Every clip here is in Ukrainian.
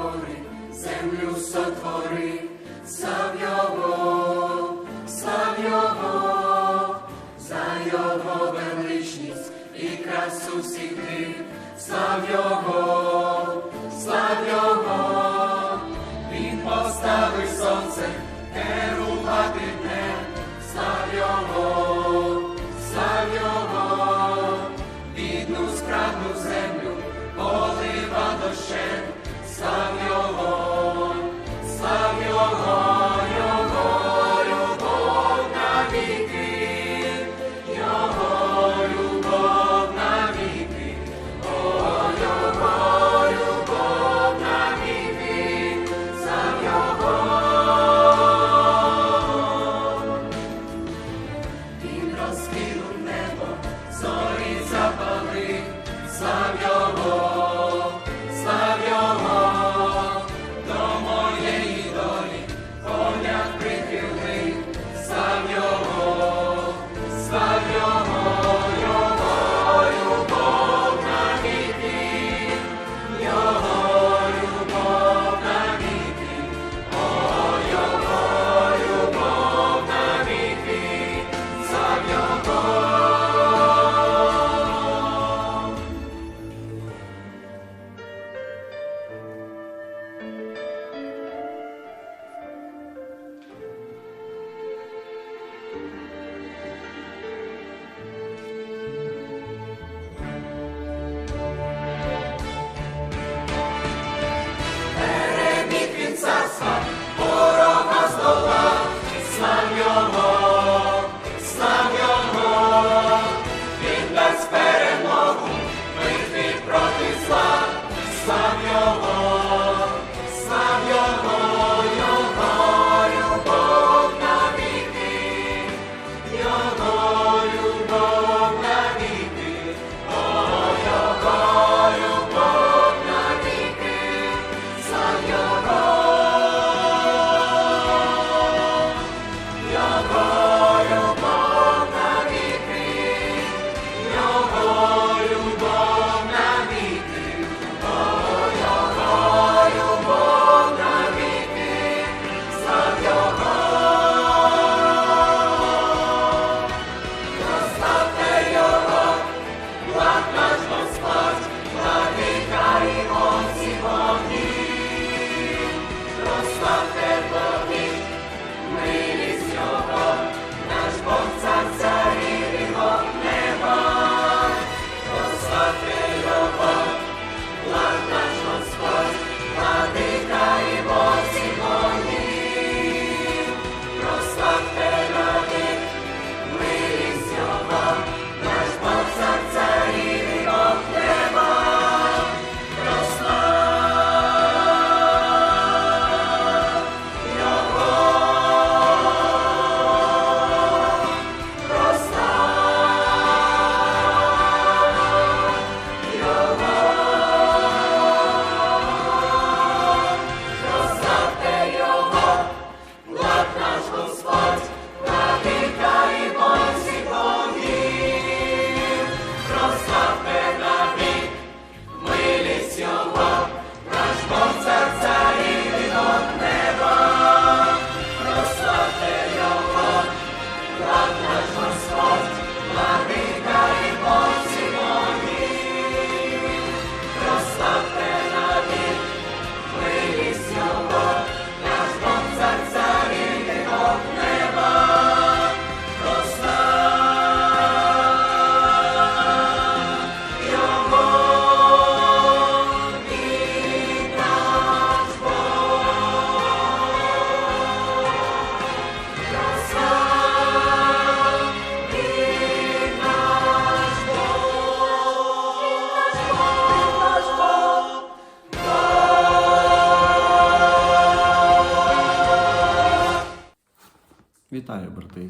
гори, землю сотвори, слав його, сам його, за його величність і красу всіх див, слав його.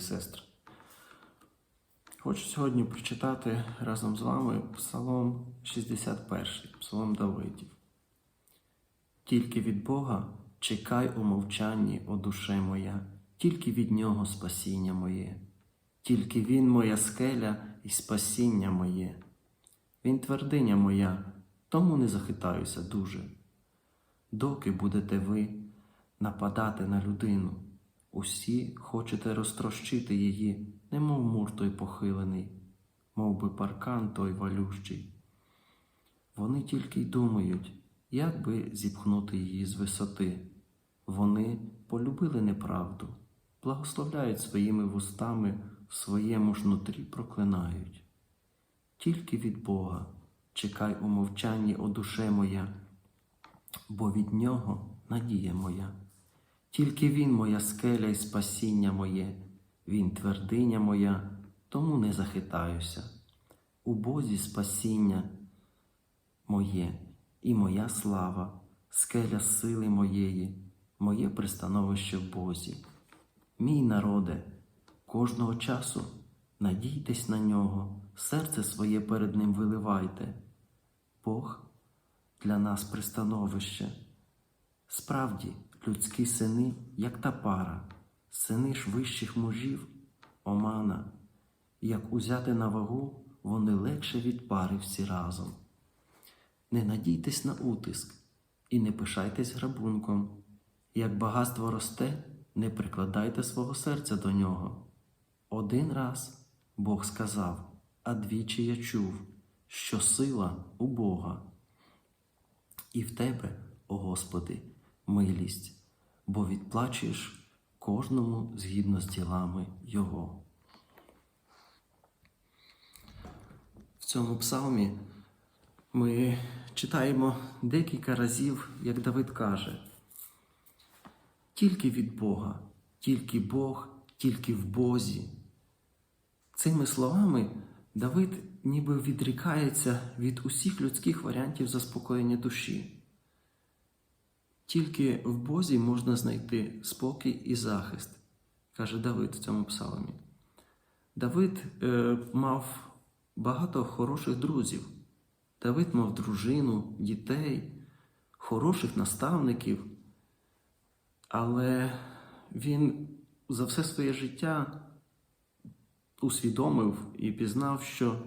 і сестри. Хочу сьогодні прочитати разом з вами Псалом 61, Псалом Давидів. Тільки від Бога чекай у мовчанні, о душе моя, тільки від Нього спасіння моє, тільки Він моя скеля і спасіння моє. Він твердиня моя, тому не захитаюся дуже. Доки будете ви нападати на людину? Усі хочете розтрощити її, немов мур той похилений, мов би паркан той валющий. Вони тільки й думають, як би зіпхнути її з висоти. Вони полюбили неправду, благословляють своїми вустами, в своєму ж нутрі проклинають. Тільки від Бога чекай у мовчанні, о душе моя, бо від нього надія моя. Тільки Він моя скеля і спасіння моє, Він твердиня моя, тому не захитаюся. У Бозі спасіння моє і моя слава, скеля сили моєї, моє пристановище в Бозі. Мій народе, кожного часу надійтесь на нього, серце своє перед ним виливайте. Бог для нас пристановище. Справді, людські сини, як та пара, сини ж вищих мужів, омана, як узяти на вагу, вони легше від пари всі разом. Не надійтесь на утиск і не пишайтесь грабунком. Як багатство росте, не прикладайте свого серця до нього. Один раз Бог сказав, а двічі я чув, що сила у Бога. І в тебе, о Господи, милість, бо відплачуєш кожному згідно з ділами Його. В цьому псалмі ми читаємо декілька разів, як Давид каже, тільки від Бога, тільки Бог, тільки в Бозі. Цими словами Давид ніби відрікається від усіх людських варіантів заспокоєння душі. Тільки в Бозі можна знайти спокій і захист, каже Давид в цьому псалмі. Давид е, мав багато хороших друзів. Давид мав дружину, дітей, хороших наставників, але він за все своє життя усвідомив і пізнав, що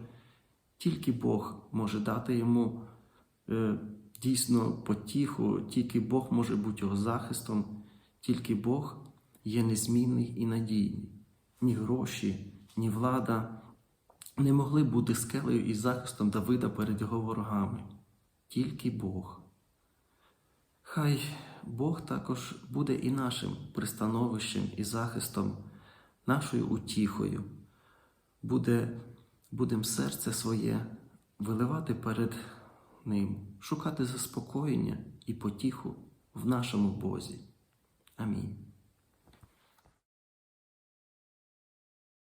тільки Бог може дати йому е, дійсно потіху, тільки Бог може бути його захистом, тільки Бог є незмінний і надійний. Ні гроші, ні влада не могли бути скелею і захистом Давида перед його ворогами. Тільки Бог. Хай Бог також буде і нашим пристановищем і захистом, нашою утіхою. Буде, будем серце своє виливати перед Ним, шукати заспокоєння і потіху в нашому Бозі. Амінь.